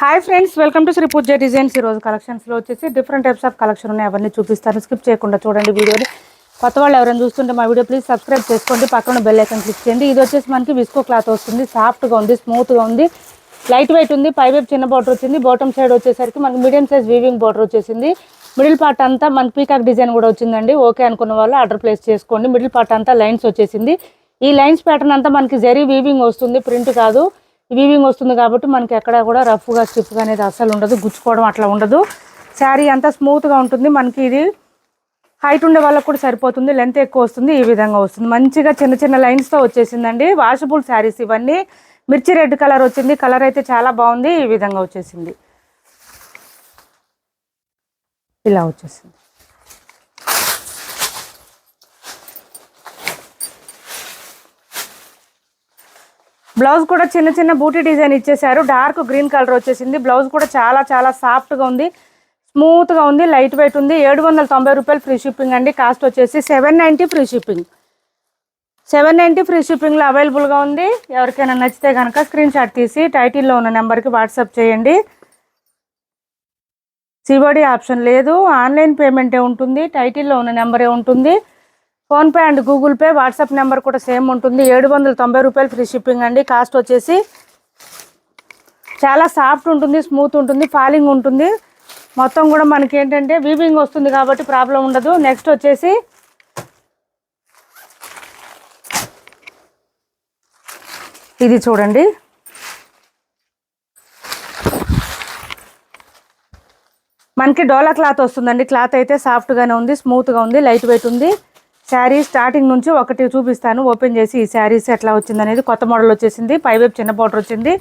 Hi friends welcome to Shri Pooja designs. ఈ రోజు కలెక్షన్స్లో వచ్చేసి డిఫరెంట్ టైప్స్ ఆఫ్ కలెక్షన్ ఉన్నాయి. అవన్నీ చూపిస్తాను. స్కిప్ చేయకుండా చూడండి వీడియోని. కొత్త వాళ్ళు ఎవరైనా చూస్తుంటే మా వీడియో ప్లీజ్ సబ్స్క్రైబ్ చేసుకోండి. పక్కన బెల్ ఐకన్ క్లిక్ చేయండి. ఇది వచ్చేసి మనకి విస్కో క్లాత్ వస్తుంది. సాఫ్ట్గా ఉంది స్మూత్గా ఉంది. లైట్ వెయిట్ ఉంది పై వైపు చిన్న బార్డర్ వచ్చింది. బాటమ్ సైడ్ వచ్చేసరికి మనకి మీడియం సైజ్ వీవింగ్ బార్డర్ వచ్చేసింది. మిడిల్ పార్ట్ అంతా మనకి పీకాక్ డిజైన్ కూడా వచ్చిందండి. ఓకే అనుకున్న వాళ్ళు ఆర్డర్ ప్లేస్ చేసుకోండి. మిడిల్ పార్ట్ అంతా లైన్స్ వచ్చేసింది. ఈ లైన్స్ ప్యాటర్న్ అంతా మనకి జరీ వీవింగ్ వస్తుంది. ప్రింట్ కాదు. వీవింగ్ వస్తుంది కాబట్టి మనకి ఎక్కడ కూడా రఫ్గా స్టిఫ్గా అనేది అస్సలు ఉండదు. గుచ్చుకోవడం అట్లా ఉండదు. శారీ అంతా స్మూత్గా ఉంటుంది. మనకి ఇది హైట్ ఉండే వాళ్ళకి కూడా సరిపోతుంది. లెంత్ ఎక్కువ వస్తుంది. ఈ విధంగా వస్తుంది. మంచిగా చిన్న చిన్న లైన్స్తో వచ్చేసిందండి. వాషబుల్ శారీస్ ఇవన్నీ. మిర్చి రెడ్ కలర్ వచ్చింది. కలర్ అయితే చాలా బాగుంది. ఈ విధంగా వచ్చేసింది. ఇలా వచ్చేసింది. బ్లౌజ్ కూడా చిన్న చిన్న బూటీ డిజైన్ ఇచ్చేసారు డార్క్ గ్రీన్ కలర్ వచ్చేసింది. బ్లౌజ్ కూడా చాలా చాలా సాఫ్ట్గా ఉంది. స్మూత్గా ఉంది లైట్ వెయిట్ ఉంది. ఏడు వందల తొంభై రూపాయలు ఫ్రీ షిప్పింగ్ అండి. కాస్ట్ వచ్చేసి seven ninety free shipping. Seven ninety free షిప్పింగ్లో అవైలబుల్గా ఉంది. ఎవరికైనా నచ్చితే కనుక స్క్రీన్ షాట్ తీసి టైటిల్లో ఉన్న నెంబర్కి వాట్సాప్ చేయండి. సివడి ఆప్షన్ లేదు. ఆన్లైన్ పేమెంటే ఉంటుంది. టైటిల్లో ఉన్న నెంబరే ఉంటుంది. PhonePe and Google Pay WhatsApp number కూడా సేమ్ ఉంటుంది. ఏడు వందల తొంభై రూపాయలు ఫ్రీ షిప్పింగ్ అండి. కాస్ట్ వచ్చేసి చాలా సాఫ్ట్ ఉంటుంది స్మూత్ ఉంటుంది ఫాలింగ్ ఉంటుంది. మొత్తం కూడా మనకి ఏంటంటే వీవింగ్ వస్తుంది కాబట్టి ప్రాబ్లం ఉండదు. నెక్స్ట్ వచ్చేసి ఇది చూడండి. మనకి డోలా క్లాత్ వస్తుందండి. క్లాత్ అయితే సాఫ్ట్గానే ఉంది స్మూత్గా ఉంది లైట్ వెయిట్ ఉంది. శారీ స్టార్టింగ్ నుంచి ఒకటి చూపిస్తాను. ఓపెన్ చేసి ఈ శారీస్ ఎట్లా వచ్చింది అనేది కొత్త మోడల్ వచ్చేసింది. పైవైపు చిన్న బార్డర్ వచ్చింది.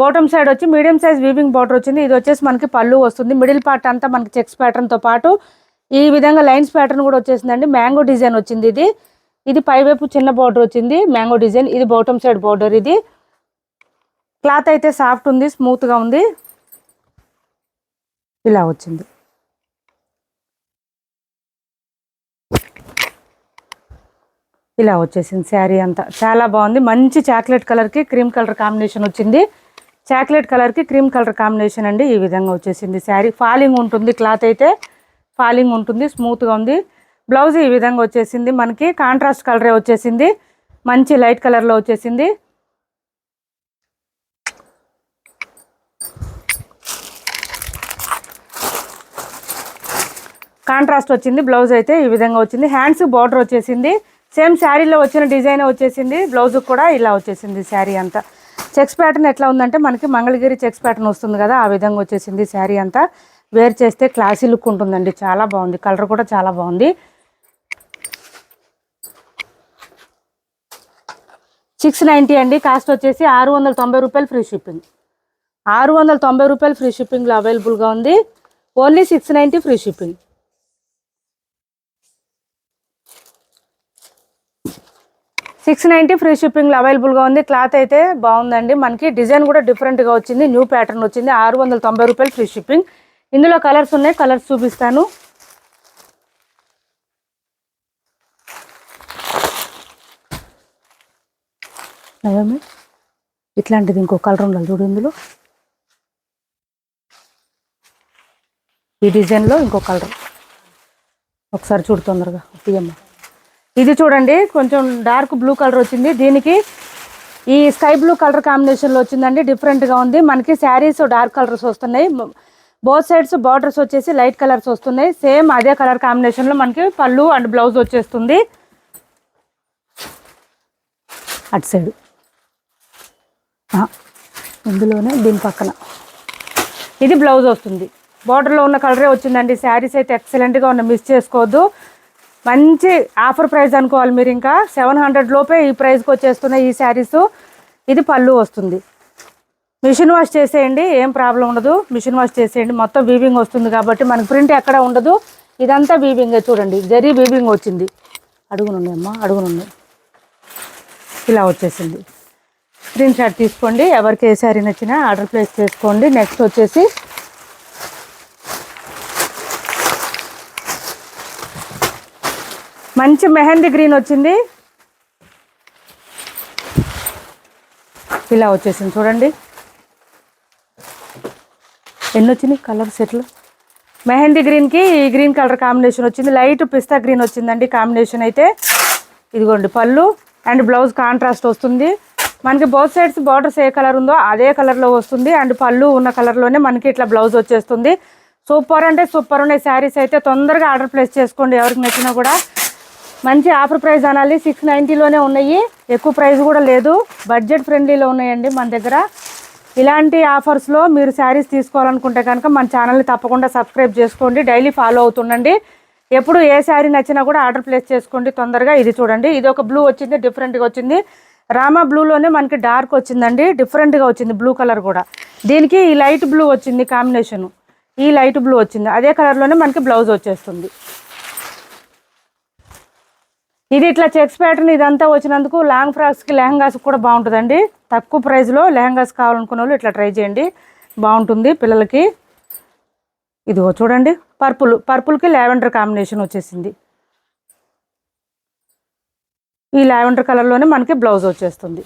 బాటమ్ సైడ్ వచ్చి మీడియం సైజ్ వీవింగ్ బార్డర్ వచ్చింది. ఇది వచ్చేసి మనకి పళ్ళు వస్తుంది. మిడిల్ పార్ట్ అంతా మనకి చెక్స్ ప్యాటర్న్తో పాటు ఈ విధంగా లైన్స్ ప్యాటర్న్ కూడా వచ్చేసిందండి. మ్యాంగో డిజైన్ వచ్చింది ఇది. ఇది పైవైపు చిన్న బార్డర్ వచ్చింది. Mango design. ఇది బాటమ్ సైడ్ బార్డర్ ఇది. క్లాత్ అయితే సాఫ్ట్ ఉంది స్మూత్గా ఉంది. ఇలా వచ్చింది. ఇలా వచ్చేసింది శారీ అంతా. చాలా బాగుంది. మంచి చాక్లెట్ కలర్కి క్రీమ్ కలర్ కాంబినేషన్ వచ్చింది. చాక్లెట్ కలర్కి క్రీమ్ కలర్ కాంబినేషన్ అండి ఈ విధంగా వచ్చేసింది శారీ. ఫాలింగ్ ఉంటుంది క్లాత్ అయితే. ఫాలింగ్ ఉంటుంది స్మూత్గా ఉంది. బ్లౌజ్ ఈ విధంగా వచ్చేసింది. మనకి కాంట్రాస్ట్ కలరే వచ్చేసింది. మంచి లైట్ కలర్లో వచ్చేసింది. కాంట్రాస్ట్ వచ్చింది. బ్లౌజ్ అయితే ఈ విధంగా వచ్చింది. హ్యాండ్స్ బార్డర్ వచ్చేసింది. సేమ్ శారీలో వచ్చిన డిజైన్ వచ్చేసింది బ్లౌజ్ కూడా ఇలా వచ్చేసింది శారీ అంతా. చెక్స్ ప్యాటర్న్ ఎట్లా ఉందంటే మనకి మంగళగిరి చెక్స్ ప్యాటర్న్ వస్తుంది కదా ఆ విధంగా వచ్చేసింది శారీ అంతా. వేర్ చేస్తే క్లాసీ లుక్ ఉంటుందండి చాలా బాగుంది. కలర్ కూడా చాలా బాగుంది. సిక్స్ నైంటీ అండి కాస్ట్ వచ్చేసి ఆరు వందల తొంభై రూపాయలు ఫ్రీ షిప్పింగ్. ఆరు వందల తొంభై రూపాయలు ఫ్రీ షిప్పింగ్లో అవైలబుల్గా ఉంది. Only six ninety free shipping. Six ninety free షిప్పింగ్లో అవైలబుల్గా ఉంది. క్లాత్ అయితే బాగుందండి. మనకి డిజైన్ కూడా డిఫరెంట్గా వచ్చింది. న్యూ ప్యాటర్న్ వచ్చింది. ఆరు వందల తొంభై రూపాయలు ఫ్రీ షిప్పింగ్. ఇందులో కలర్స్ ఉన్నాయి. కలర్స్ చూపిస్తాను. ఇట్లాంటిది ఇంకో కలర్ ఉండాలి చూడు ఇందులో. ఈ డిజైన్లో ఇంకో కలర్. ఒకసారి చూడు తొందరగా. తీయమ్మా. ఇది చూడండి కొంచెం డార్క్ బ్లూ కలర్ వచ్చింది. దీనికి ఈ స్కై బ్లూ కలర్ కాంబినేషన్లో వచ్చిందండి డిఫరెంట్గా ఉంది. మనకి శారీస్ డార్క్ కలర్స్ వస్తున్నాయి. బోత్ సైడ్స్ బార్డర్స్ వచ్చేసి లైట్ కలర్స్ వస్తున్నాయి. సేమ్ అదే కలర్ కాంబినేషన్లో మనకి పళ్ళు అండ్ బ్లౌజ్ వచ్చేస్తుంది. అటు సైడ్ ఇందులోనే దీని పక్కన. ఇది బ్లౌజ్ వస్తుంది. బార్డర్లో ఉన్న కలరే వచ్చిందండి. శారీస్ అయితే ఎక్సలెంట్గా ఉన్న మిస్ చేసుకోవద్దు. మంచి ఆఫర్ ప్రైస్ అనుకోవాలి మీరు ఇంకా. సెవెన్ హండ్రెడ్ లోపే ఈ ప్రైస్కి వచ్చేస్తున్న ఈ శారీస్. ఇది పళ్ళు వస్తుంది. మిషన్ వాష్ చేసేయండి ఏం ప్రాబ్లం ఉండదు. మిషన్ వాష్ చేసేయండి. మొత్తం వీవింగ్ వస్తుంది కాబట్టి మనకి ప్రింట్ ఎక్కడ ఉండదు. ఇదంతా వీవింగే చూడండి. జరీ వీవింగ్ వచ్చింది. అడుగునుండే అమ్మ అడుగునుండే ఇలా వచ్చేసింది. స్క్రీన్ షాట్ తీసుకోండి. ఎవరికి ఏ శారీ నచ్చినా ఆర్డర్ ప్లేస్ చేసుకోండి. నెక్స్ట్ వచ్చేసి మంచి మెహందీ గ్రీన్ వచ్చింది. ఇలా వచ్చేసింది చూడండి. ఎన్ని వచ్చినాయి? కలర్ సెట్లు. మెహందీ గ్రీన్కి ఈ గ్రీన్ కలర్ కాంబినేషన్ వచ్చింది. లైట్ పిస్తా గ్రీన్ వచ్చిందండి కాంబినేషన్ అయితే. ఇదిగోండి పళ్ళు అండ్ బ్లౌజ్ కాంట్రాస్ట్ వస్తుంది. మనకి బోత్ సైడ్స్ బార్డర్స్ ఏ కలర్ ఉందో అదే కలర్లో వస్తుంది. అండ్ పళ్ళు ఉన్న కలర్లోనే మనకి ఇట్లా బ్లౌజ్ వచ్చేస్తుంది. సూపర్ అంటే సూపర్ ఉన్నాయి శారీస్ అయితే తొందరగా ఆర్డర్ ప్లేస్ చేసుకోండి. ఎవరికి నచ్చినా కూడా మంచి ఆఫర్ ప్రైస్ అనాలి. సిక్స్ నైంటీలోనే ఉన్నాయి. ఎక్కువ ప్రైస్ కూడా లేదు. బడ్జెట్ ఫ్రెండ్లీలో ఉన్నాయండి మన దగ్గర. ఇలాంటి ఆఫర్స్లో మీరు శారీస్ తీసుకోవాలనుకుంటే కనుక మన ఛానల్ని తప్పకుండా సబ్స్క్రైబ్ చేసుకోండి. డైలీ ఫాలో అవుతుండండి. ఎప్పుడు ఏ శారీ నచ్చినా కూడా ఆర్డర్ ప్లేస్ చేసుకోండి. తొందరగా ఇది చూడండి. ఇది ఒక బ్లూ వచ్చింది డిఫరెంట్గా వచ్చింది. రామా బ్లూలోనే మనకి డార్క్ వచ్చిందండి. డిఫరెంట్గా వచ్చింది బ్లూ కలర్ కూడా. దీనికి ఈ లైట్ బ్లూ వచ్చింది కాంబినేషను ఈ లైట్ బ్లూ వచ్చింది. అదే కలర్లోనే మనకి బ్లౌజ్ వచ్చేస్తుంది. ఇది ఇట్లా చెక్స్ ప్యాటర్న్ ఇదంతా వచ్చినందుకు లాంగ్ ఫ్రాక్స్కి లెహంగాస్ కూడా బాగుంటుందండి. తక్కువ ప్రైస్లో లెహంగాస్ కావాలనుకున్న వాళ్ళు ఇట్లా ట్రై చేయండి. బాగుంటుంది పిల్లలకి. ఇదిగో చూడండి పర్పుల్ పర్పుల్కి లావెండర్ కాంబినేషన్ వచ్చేసింది. ఈ లావెండర్ కలర్లోనే మనకి బ్లౌజ్ వచ్చేస్తుంది.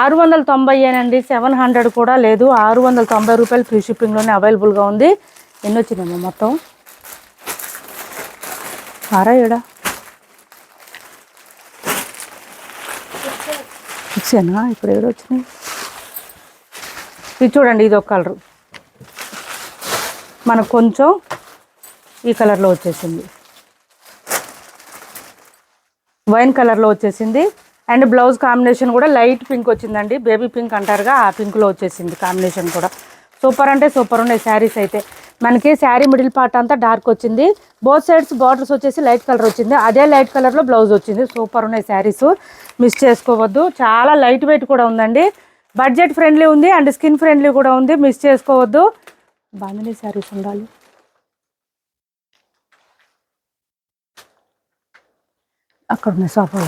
ఆరు వందల తొంభై ఏనండి సెవెన్ హండ్రెడ్ కూడా లేదు. ఆరు వందల తొంభై రూపాయలు ఫ్రీ షిప్పింగ్లోనే అవైలబుల్గా ఉంది. ఎన్ని వచ్చినాయమ్మా మొత్తం? ఆరా ఏడా? ఇచ్చానా ఇప్పుడు ఎవరు వచ్చినాయి? ఇది చూడండి ఇది ఒక కలరు. మనకు కొంచెం ఈ కలర్లో వచ్చేసింది. వైన్ కలర్లో వచ్చేసింది. అండ్ బ్లౌజ్ కాంబినేషన్ కూడా లైట్ పింక్ వచ్చిందండి. బేబీ పింక్ అంటారుగా ఆ పింక్లో వచ్చేసింది కాంబినేషన్ కూడా. సూపర్ అంటే సూపర్ ఉన్నాయి శారీస్ అయితే. మనకి శారీ మిడిల్ పార్ట్ అంతా డార్క్ వచ్చింది. బోత్ సైడ్స్ బార్డర్స్ వచ్చేసి లైట్ కలర్ వచ్చింది. అదే లైట్ కలర్లో బ్లౌజ్ వచ్చింది. సూపర్ ఉన్నాయి శారీస్. మిస్ చేసుకోవద్దు. చాలా లైట్ వెయిట్ కూడా ఉందండి. బడ్జెట్ ఫ్రెండ్లీ ఉంది అండ్ స్కిన్ ఫ్రెండ్లీ కూడా ఉంది. మిస్ చేసుకోవద్దు. బాందిని శారీస్ ఉండాలి. అక్కడ ఉన్నాయి సోఫా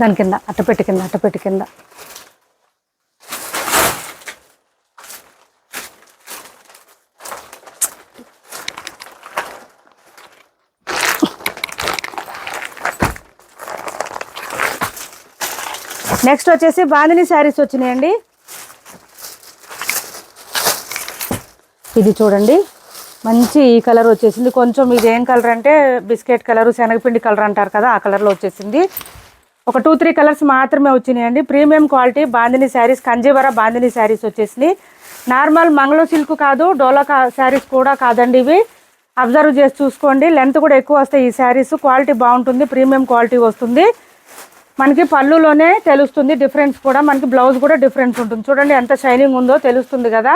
దాని కింద అట్టపెట్టి కింద అట్టపెట్టి కింద. నెక్స్ట్ వచ్చేసి బాందిని శారీస్ వచ్చినాయండి. ఇది చూడండి. మంచి ఈ కలర్ వచ్చేసింది. కొంచెం ఇది ఏం కలర్ అంటే బిస్కెట్ కలర్ శనగపిండి కలర్ అంటారు కదా ఆ కలర్లో వచ్చేసింది. ఒక టూ త్రీ కలర్స్ మాత్రమే వచ్చినాయండి. ప్రీమియం క్వాలిటీ బాందిని శారీస్ కంజీవర బాందిని శారీస్ వచ్చేసింది నార్మల్ మంగళ సిల్క్ కాదు డోలా కా శారీస్ కూడా కాదండి ఇవి. అబ్జర్వ్ చేసి చూసుకోండి. లెంత్ కూడా ఎక్కువ వస్తాయి ఈ శారీస్. క్వాలిటీ బాగుంటుంది ప్రీమియం క్వాలిటీ వస్తుంది. మనకి పళ్ళులోనే తెలుస్తుంది డిఫరెన్స్ కూడా. మనకి బ్లౌజ్ కూడా డిఫరెన్స్ ఉంటుంది. చూడండి ఎంత షైనింగ్ ఉందో తెలుస్తుంది కదా.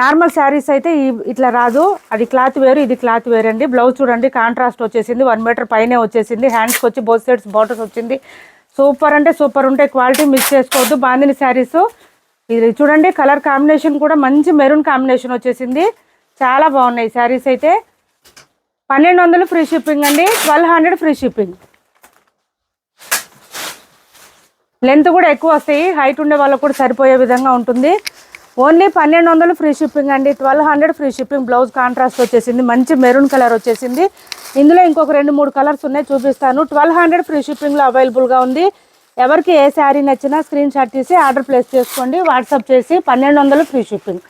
నార్మల్ శారీస్ అయితే ఈ ఇట్లా రాదు. అది క్లాత్ వేరు ఇది క్లాత్ వేరండి. అండి బ్లౌజ్ చూడండి కాంట్రాస్ట్ వచ్చేసింది. వన్ మీటర్ పైనే వచ్చేసింది. హ్యాండ్స్కి వచ్చి బోత్ సైడ్స్ బార్డర్స్ వచ్చింది. సూపర్ అంటే సూపర్ ఉంటాయి క్వాలిటీ మిస్ చేసుకోవద్దు. బాందిని శారీస్. ఇది చూడండి కలర్ కాంబినేషన్ కూడా మంచి మెరూన్ కాంబినేషన్ వచ్చేసింది. చాలా బాగున్నాయి శారీస్ అయితే. పన్నెండు వందలు ఫ్రీ షిప్పింగ్ అండి. Twelve hundred free shipping. Length కూడా ఎక్కువ వస్తాయి. హైట్ ఉండే వాళ్ళకు కూడా సరిపోయే విధంగా ఉంటుంది. ఓన్లీ పన్నెండు వందలు ఫ్రీ షిప్పింగ్ అండి. Twelve hundred free shipping blouse contrast వచ్చేసింది. మంచి మెరూన్ కలర్ వచ్చేసింది. ఇందులో ఇంకొక రెండు మూడు కలర్స్ ఉన్నాయి చూపిస్తాను. ట్వెల్వ్ హండ్రెడ్ ఫ్రీ షిప్పింగ్లో అవైలబుల్గా ఉంది. ఎవరికి ఏ శారీ నచ్చినా స్క్రీన్ షాట్ తీసి ఆర్డర్ ప్లేస్ చేసుకోండి. వాట్సాప్ చేసి పన్నెండు వందలు free shipping.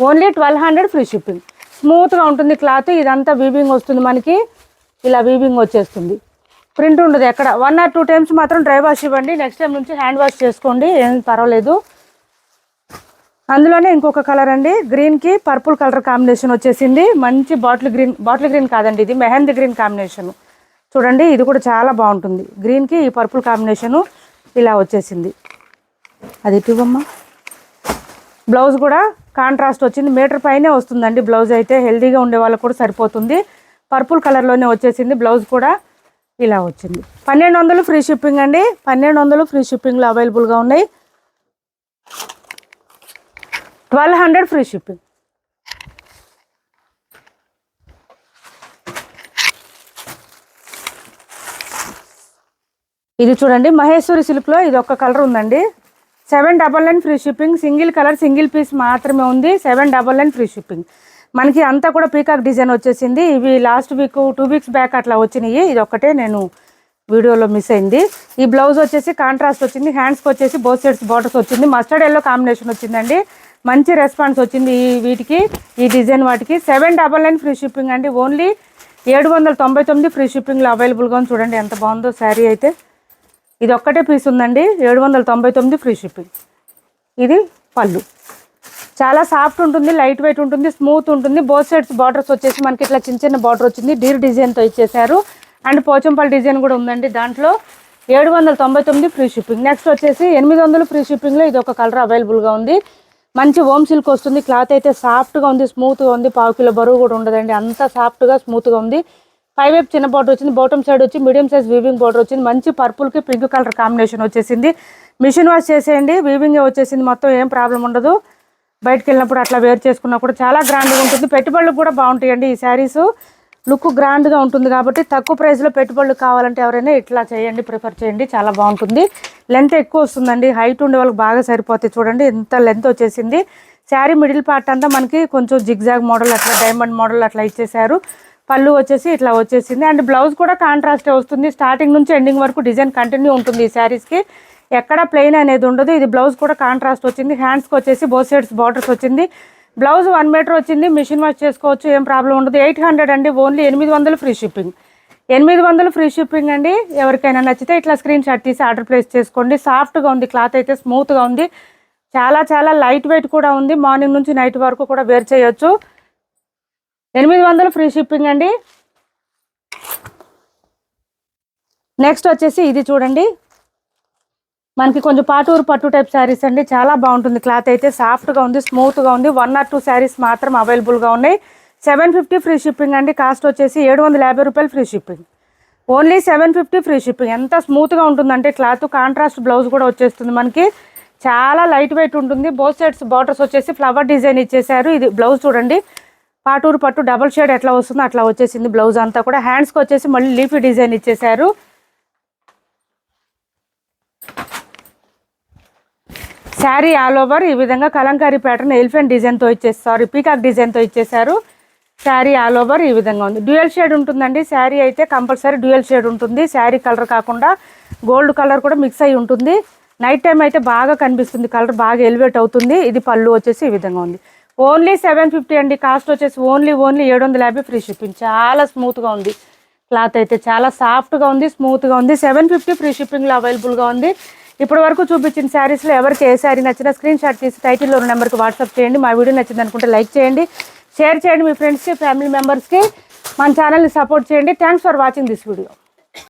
Only twelve hundred free shipping. స్మూత్గా ఉంటుంది క్లాత్. ఇదంతా వీవింగ్ వస్తుంది మనకి. ఇలా వీవింగ్ వచ్చేస్తుంది. ప్రింట్ ఉండదు ఎక్కడ. వన్ ఆర్ టూ టైమ్స్ మాత్రం డ్రై వాష్ ఇవ్వండి. నెక్స్ట్ టైం నుంచి హ్యాండ్ వాష్ చేసుకోండి. ఏం పర్వాలేదు. అందులోనే ఇంకొక కలర్ అండి. గ్రీన్కి పర్పుల్ కలర్ కాంబినేషన్ వచ్చేసింది. మంచి బాటిల్ గ్రీన్ బాటిల్ గ్రీన్ కాదండి ఇది. Mehndi green combination. చూడండి ఇది కూడా చాలా బాగుంటుంది. గ్రీన్కి ఈ పర్పుల్ కాంబినేషను ఇలా వచ్చేసింది. అది ఇటువమ్మా. బ్లౌజ్ కూడా కాంట్రాస్ట్ వచ్చింది. మీటర్ పైనే వస్తుందండి బ్లౌజ్ అయితే. హెల్దీగా ఉండే వాళ్ళకు కూడా సరిపోతుంది. పర్పుల్ కలర్లోనే వచ్చేసింది బ్లౌజ్ కూడా. ఇలా వచ్చింది. పన్నెండు వందలు ఫ్రీ షిప్పింగ్ అండి. పన్నెండు వందలు ఫ్రీ షిప్పింగ్లో అవైలబుల్గా ఉన్నాయి. Twelve hundred free shipping. ఇది చూడండి మహేశ్వరి సిల్క్లో ఇది ఒక కలర్ ఉందండి. Seven double nine free shipping. Single colour single piece మాత్రమే ఉంది. Seven double nine free shipping. మనకి అంతా కూడా పీకాక్ డిజైన్ వచ్చేసింది. ఇవి last week two weeks back అట్లా వచ్చినాయి. ఇది ఒక్కటే నేను వీడియోలో మిస్ అయింది. ఈ బ్లౌజ్ వచ్చేసి కాంట్రాస్ట్ వచ్చింది. హ్యాండ్స్కి వచ్చేసి బోత్ సైడ్స్ బార్డర్స్ వచ్చింది. మస్టర్డ్ ఎల్లో కాంబినేషన్ వచ్చిందండి. మంచి రెస్పాన్స్ వచ్చింది ఈ వీటికి ఈ డిజైన్ వాటికి. Seven double nine free shipping అండి. ఓన్లీ ఏడు వందల తొంభై తొమ్మిది ఫ్రీ షిప్పింగ్లో అవైలబుల్గా ఉంది. చూడండి ఎంత బాగుందో శారీ అయితే. ఇది ఒక్కటే పీస్ ఉందండి. ఏడు వందల తొంభై తొమ్మిది ఫ్రీ షిప్పింగ్ ఇది పళ్ళు. చాలా సాఫ్ట్ ఉంటుంది లైట్ వెయిట్ ఉంటుంది స్మూత్ ఉంటుంది. బోత్ సైడ్స్ బార్డర్స్ వచ్చేసి మనకి ఇట్లా చిన్న చిన్న బార్డర్ వచ్చింది. డీర్ డిజైన్తో ఇచ్చేసారు అండ్ పోచంపల్లి డిజైన్ కూడా ఉందండి దాంట్లో. ఏడు వందల తొంభై తొమ్మిది ఫ్రీ షిప్పింగ్ నెక్స్ట్ వచ్చేసి ఎనిమిది వందలు ఫ్రీ షిప్పింగ్లో ఇది ఒక కలర్ అవైలబుల్గా ఉంది. మంచి హోమ్ సిల్క్ వస్తుంది. క్లాత్ అయితే సాఫ్ట్గా ఉంది స్మూత్గా ఉంది. పావు కిలో బరువు కూడా ఉండదండి. అంత సాఫ్ట్గా స్మూత్గా ఉంది. పై వైపు చిన్న బార్డర్ వచ్చింది. బాటమ్ సైడ్ వచ్చి మీడియం సైజ్ వీవింగ్ బార్డర్ వచ్చింది. మంచి పర్పుల్కి పింక్ కలర్ కాంబినేషన్ వచ్చేసింది. మిషన్ వాష్ చేసేయండి. వీవింగ్ వచ్చేసింది. మొత్తం ఏం ప్రాబ్లం ఉండదు. బయటకు వెళ్ళినప్పుడు అట్లా వేర్ చేసుకున్నా కూడా చాలా గ్రాండ్గా ఉంటుంది. పెట్టుబడులు కూడా బాగుంటాయండి ఈ శారీస్. లుక్ గ్రాండ్గా ఉంటుంది కాబట్టి తక్కువ ప్రైస్లో పెట్టుబడులు కావాలంటే ఎవరైనా ఇట్లా చేయండి ప్రిఫర్ చేయండి. చాలా బాగుంటుంది. లెంత్ ఎక్కువ వస్తుందండి. హైట్ ఉండే వాళ్ళకి బాగా సరిపోతాయి చూడండి. ఎంత లెంత్ వచ్చేసింది. శారీ మిడిల్ పార్ట్ అంతా మనకి కొంచెం జిగ్జాగ్ మోడల్ అట్లా డైమండ్ మోడల్ అట్లా ఇచ్చేసారు పళ్ళు వచ్చేసి ఇట్లా వచ్చేసింది. అండ్ బ్లౌజ్ కూడా కాంట్రాస్టే వస్తుంది. స్టార్టింగ్ నుంచి ఎండింగ్ వరకు డిజైన్ కంటిన్యూ ఉంటుంది ఈ శారీస్కి. ఎక్కడ ప్లెయిన్ అనేది ఉండదు. ఇది బ్లౌజ్ కూడా కాంట్రాస్ట్ వచ్చింది. హ్యాండ్స్కి వచ్చేసి బోత్ సైడ్స్ బార్డర్స్ వచ్చింది. బ్లౌజ్ వన్ మీటర్ వచ్చింది. మిషన్ వాష్ చేసుకోవచ్చు ఏం ప్రాబ్లం ఉండదు. ఎయిట్ హండ్రెడ్ అండి ఓన్లీ ఎనిమిది వందలు ఫ్రీ షిప్పింగ్. ఎనిమిది వందలు ఫ్రీ షిప్పింగ్ అండి. ఎవరికైనా నచ్చితే ఇట్లా స్క్రీన్ షాట్ తీసి ఆర్డర్ ప్లేస్ చేసుకోండి. సాఫ్ట్గా ఉంది క్లాత్ అయితే స్మూత్గా ఉంది. చాలా చాలా లైట్ వెయిట్ కూడా ఉంది. మార్నింగ్ నుంచి నైట్ వరకు కూడా వేర్ చేయొచ్చు. ఎనిమిది వందలు ఫ్రీ షిప్పింగ్ అండి. నెక్స్ట్ వచ్చేసి ఇది చూడండి. మనకి కొంచెం పాటూరు పట్టు టైప్ శారీస్ అండి. చాలా బాగుంటుంది. క్లాత్ అయితే సాఫ్ట్గా ఉంది స్మూత్గా ఉంది. వన్ ఆర్ టూ శారీస్ మాత్రం అవైలబుల్గా ఉన్నాయి. సెవెన్ ఫిఫ్టీ ఫ్రీ షిప్పింగ్ అండి. కాస్ట్ వచ్చేసి ఏడు వందల యాభై రూపాయలు free shipping only seven fifty free shipping ఎంత స్మూత్గా ఉంటుందంటే క్లాత్ కాంట్రాస్ట్ బ్లౌజ్ కూడా వచ్చేస్తుంది మనకి. చాలా లైట్ వెయిట్ ఉంటుంది. బోత్ సైడ్స్ బార్డర్స్ వచ్చేసి ఫ్లవర్ డిజైన్ ఇచ్చేసారు ఇది బ్లౌజ్ చూడండి. పాటూరు పట్టు డబల్ షేడ్ ఎట్లా వస్తుందో అట్లా వచ్చేసింది బ్లౌజ్ అంతా కూడా. హ్యాండ్స్కి వచ్చేసి మళ్ళీ లీఫీ డిజైన్ ఇచ్చేసారు శారీ ఆల్ ఓవర్ ఈ విధంగా కలంకారీ ప్యాటర్న్ ఎలిఫెంట్ డిజైన్తో ఇచ్చేసి సారీ పీకాక్ డిజైన్తో ఇచ్చేసారు శారీ ఆల్ ఓవర్ ఈ విధంగా ఉంది. డ్యూయల్ షేడ్ ఉంటుందండి. శారీ అయితే కంపల్సరీ డ్యూయల్ షేడ్ ఉంటుంది. శారీ కలర్ కాకుండా గోల్డ్ కలర్ కూడా మిక్స్ అయి ఉంటుంది. నైట్ టైం అయితే బాగా కనిపిస్తుంది. కలర్ బాగా ఎలివేట్ అవుతుంది. ఇది పళ్ళు వచ్చేసి ఈ విధంగా ఉంది. ఓన్లీ సెవెన్ ఫిఫ్టీ అండి. కాస్ట్ వచ్చేసి ఓన్లీ ఓన్లీ ఏడు వందల యాభై ఫ్రీ షిప్పింగ్ చాలా స్మూత్గా ఉంది. క్లాత్ అయితే చాలా సాఫ్ట్గా ఉంది స్మూత్గా ఉంది. సెవెన్ ఫిఫ్టీ ఫ్రీ షిప్పింగ్లో అవైలబుల్గా ఉంది. ఇప్పటి వరకు చూపించిన శారీస్లో ఎవరికి ఏ శారీ నచ్చినా స్క్రీన్ షాట్ తీసి టైటిల్లో ఉన్న నెంబర్కి వాట్సాప్ చేయండి. మా వీడియో నచ్చింది అనుకుంటే లైక్ చేయండి. షేర్ చేయండి మీ ఫ్రెండ్స్కి ఫ్యామిలీ మెంబర్స్కి మన ఛానల్ని సపోర్ట్ చేయండి. Thanks for watching this video